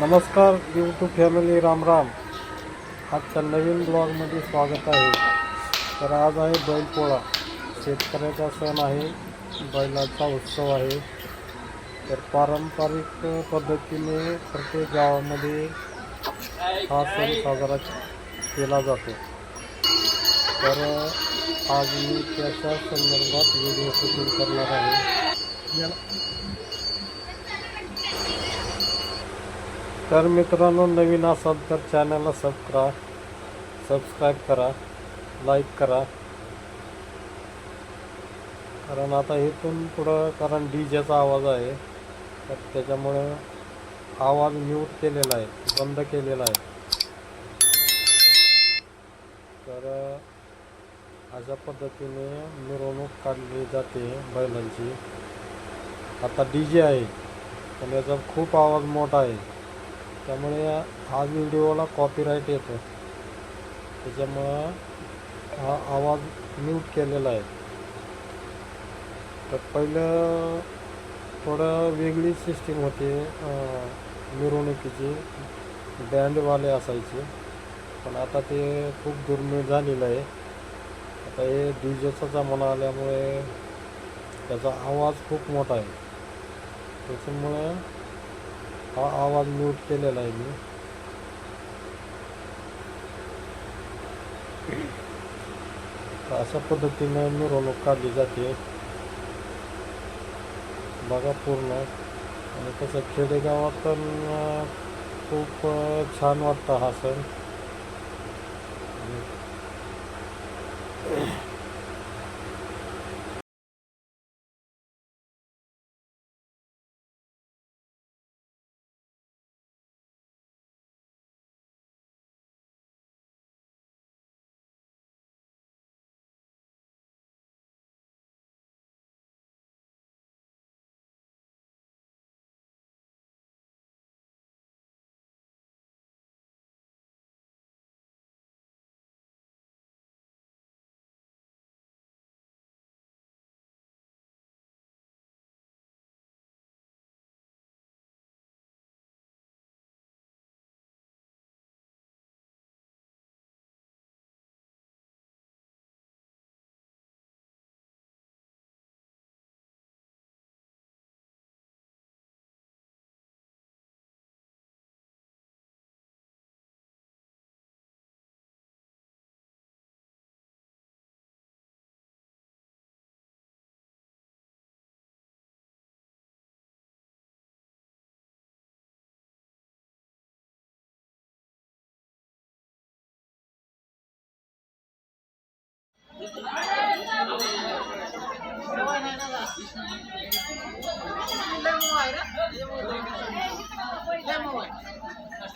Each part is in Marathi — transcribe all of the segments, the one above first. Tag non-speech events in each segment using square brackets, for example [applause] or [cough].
नमस्कार यूट्यूब फॅमिली राम राम. आजच्या नवीन ब्लॉगमध्ये स्वागत आहे. तर आज आहे बैलपोळा. शेतकऱ्याचा सण आहे बैलाचा उत्सव आहे. तर पारंपरिक पद्धतीने प्रत्येक गावामध्ये हा सण साजरा केला जातो. तर आज मी त्याच्या संदर्भात व्हिडिओ शूटिंग करणार आहे. तर मित्रांनो नवीन असाल तर चॅनलला सबस्क्राईब सबस्क्राईब करा लाईक करा. कारण आता इथून पुढं कारण डी जेचा आवाज आहे तर त्याच्यामुळे आवाज म्यूट केलेला आहे बंद केलेला आहे. तर अशा पद्धतीने मिरवणूक काढली जाते बैलांची. आता डी जे आहे पण याचा खूप आवाज मोठा आहे. त्यामुळे हा व्हिडिओला कॉपीराईट येतो त्याच्यामुळं हा आवाज म्यूट केलेला आहे. तर पहिलं थोडं वेगळी सिस्टीम होती मिरवणुकीची. बँडवाले असायचे. पण आता ते खूप दुर्मिळ झालेलं आहे. आता हे डी जेचा जमाना आल्यामुळे त्याचा आवाज खूप मोठा आहे. त्याच्यामुळे हा आवाज म्यूट केलेला आहे मी. अशा पद्धतीने मिरवणूक काढली जाते. बघा पूर्ण. आणि तसं खेडेगावात पण खूप छान वाटतं हा सण.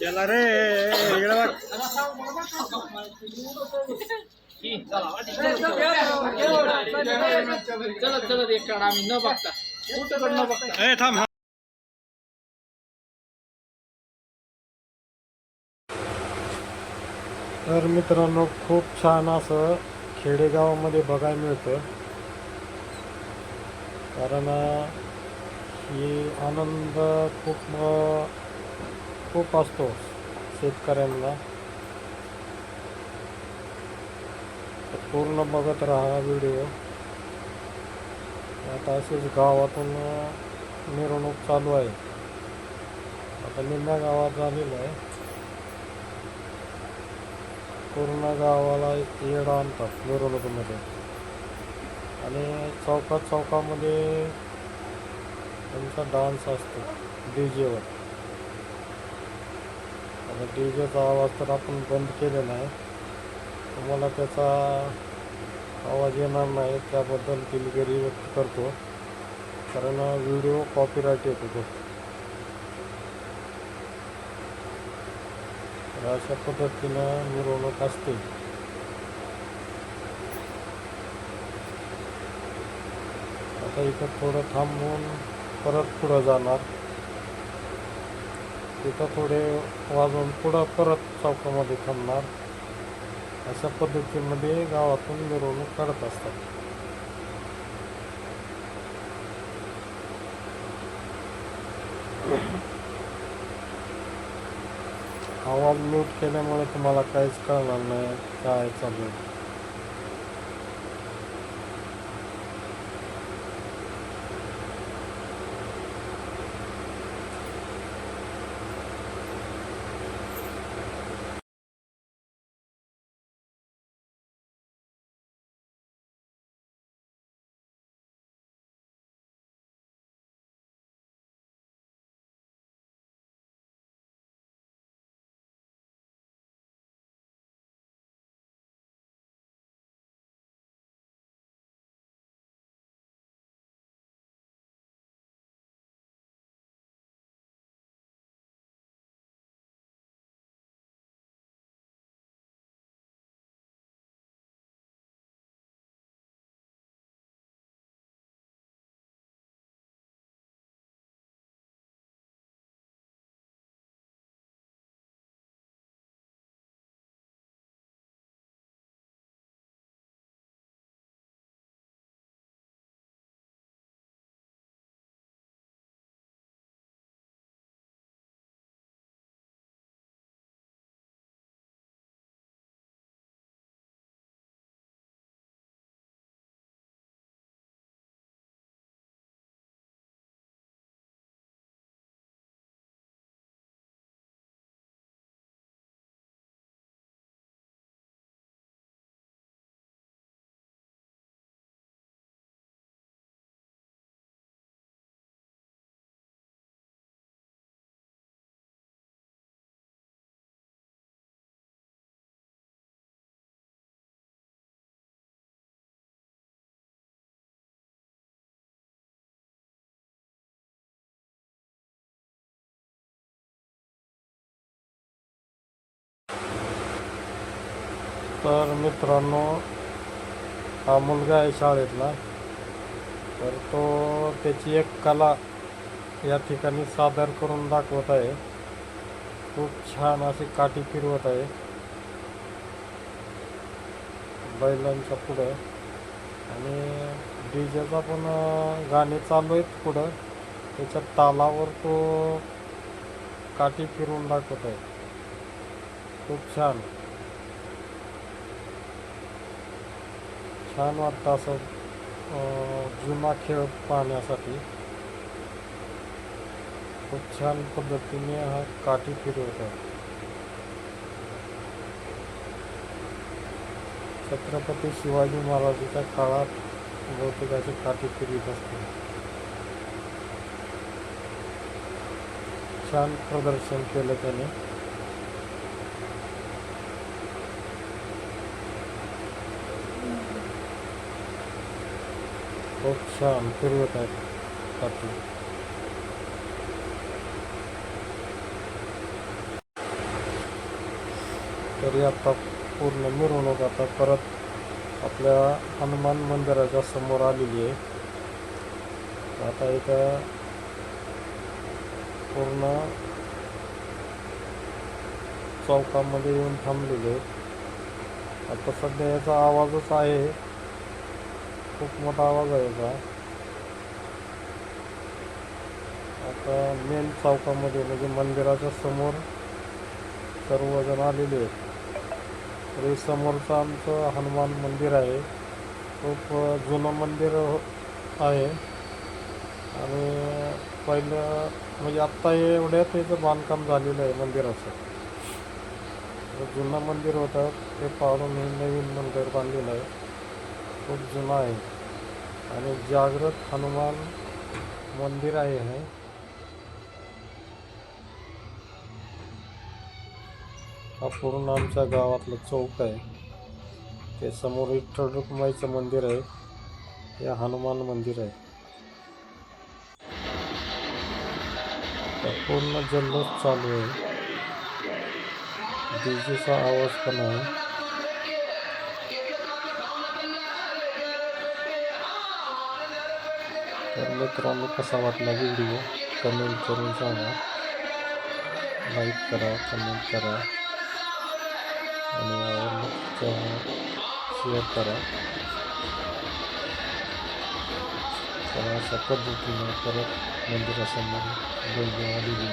चला रे इकडे बघ. चलत चलत एक काढ आम्ही न बघता कुठं पण न बघता थांब तर मित्रांनो खूप छान असं खेडेगावामध्ये बघायला मिळतं कारण ही आनंद खूप खूप असतो शेतकऱ्यांना. पूर्ण बघत राहा व्हिडिओ. आता असेच गावातून मिरवणूक चालू आहे. आता निम्म्या गावात झालेलं आहे. पूर्ण गावाला येडा आणतात मिरवणुकीमध्ये. आणि चौकात चौकामध्ये त्यांचा डान्स असतो डी जेवर आणि डी जेचा आवाज तर आपण बंद केले नाही तुम्हाला त्याचा आवाज येणार नाही त्याबद्दल दिलगिरी व्यक्त करतो. कारण व्हिडिओ कॉपीराईट येतो तो. अशा पद्धतीनं मिरवणूक असते. आता इथं थोडं थांबून परत पुढं जाणार. तिथं थोडे वाजवून पुढं परत चौकामध्ये थांबणार. अशा पद्धतीमध्ये गावातून मिरवणूक काढत असतात. आवाज म्यूट केल्यामुळे तुम्हाला काहीच कळणार नाही. काय चालू तर मित्रांनो हा मुलगा आहे शाळेतला. तर तो त्याची एक कला या ठिकाणी सादर करून दाखवत आहे. खूप छान अशी काठी फिरवत आहे. बैलांच्या पुढं. आणि डीजेचा पण गाणे चालू आहेत पुढं. त्याच्या तालावर तो काठी फिरवून दाखवत आहे. खूप छान. छान वाटतं असं जुना खेळ पाहण्यासाठी. खूप छान पद्धतीने हा काठी फिरवत. आहे छत्रपती शिवाजी महाराजांच्या काळात बहुतेकाची काठी फिरत असते. छान प्रदर्शन केलं त्याने. खूप छान फिरवत आहेत तरी आता पूर्ण मिरवणूक आता परत आपल्या हनुमान मंदिराच्या समोर आलेली आहे. आता इथं पूर्ण चौकामध्ये येऊन थांबलेले आता सध्या याचा आवाजच आहे. खूप मोठा आवाज आहे आता मेन चौकामध्ये म्हणजे मंदिराच्या समोर सर्वजण आलेले आहेत. तर समोरचं आमचं हनुमान मंदिर आहे. खूप जुनं मंदिर हो- आहे. आणि पहिलं म्हणजे आत्ता एवढ्या एवढ्यात बांधकाम झालेलं आहे मंदिराचं. जुनं मंदिर होतं ते पाहून मी नवीन मंदिर बांधलेलं आहे. खूप जुना आहे. आणि जागृत हनुमान मंदिर आहे हे. हा पूर्ण आमच्या गावातलं चौक आहे. ते समोर विठ्ठल रुक्माईचं मंदिर आहे. हे हनुमान मंदिर आहे. पूर्ण जल्लोष चालू आहे. डीजेचा आवाज पण आहे. तर मित्रांनो कसा वाटला व्हिडिओ कमेंट करून सांगा. लाईक करा कमेंट करा. आणि आवडलं शेअर करा. तर अशा पद्धतीने परत मंदिरासमोर बैल आलेली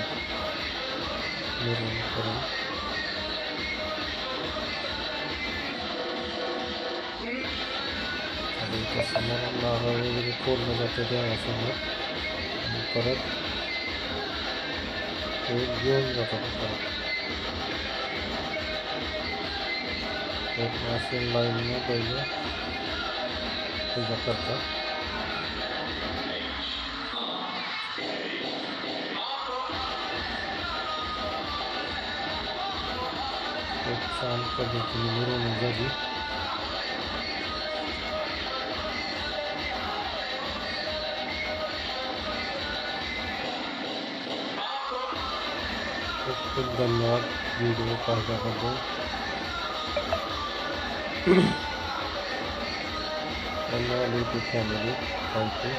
निर्माण करून आणि समोर नारळ वगैरे फोडलं जातं देवासमोर आणि परत ते घेऊन जातात परत एक असे लाईनने पहिले पूजा करतात खूप छान पद्धतीने मिरवणूक झाली खूप धन्यवाद व्हिडिओ पाहिल्याबद्दल [coughs] धन्यवाद यूट्यूब फॅमिली थँक्यू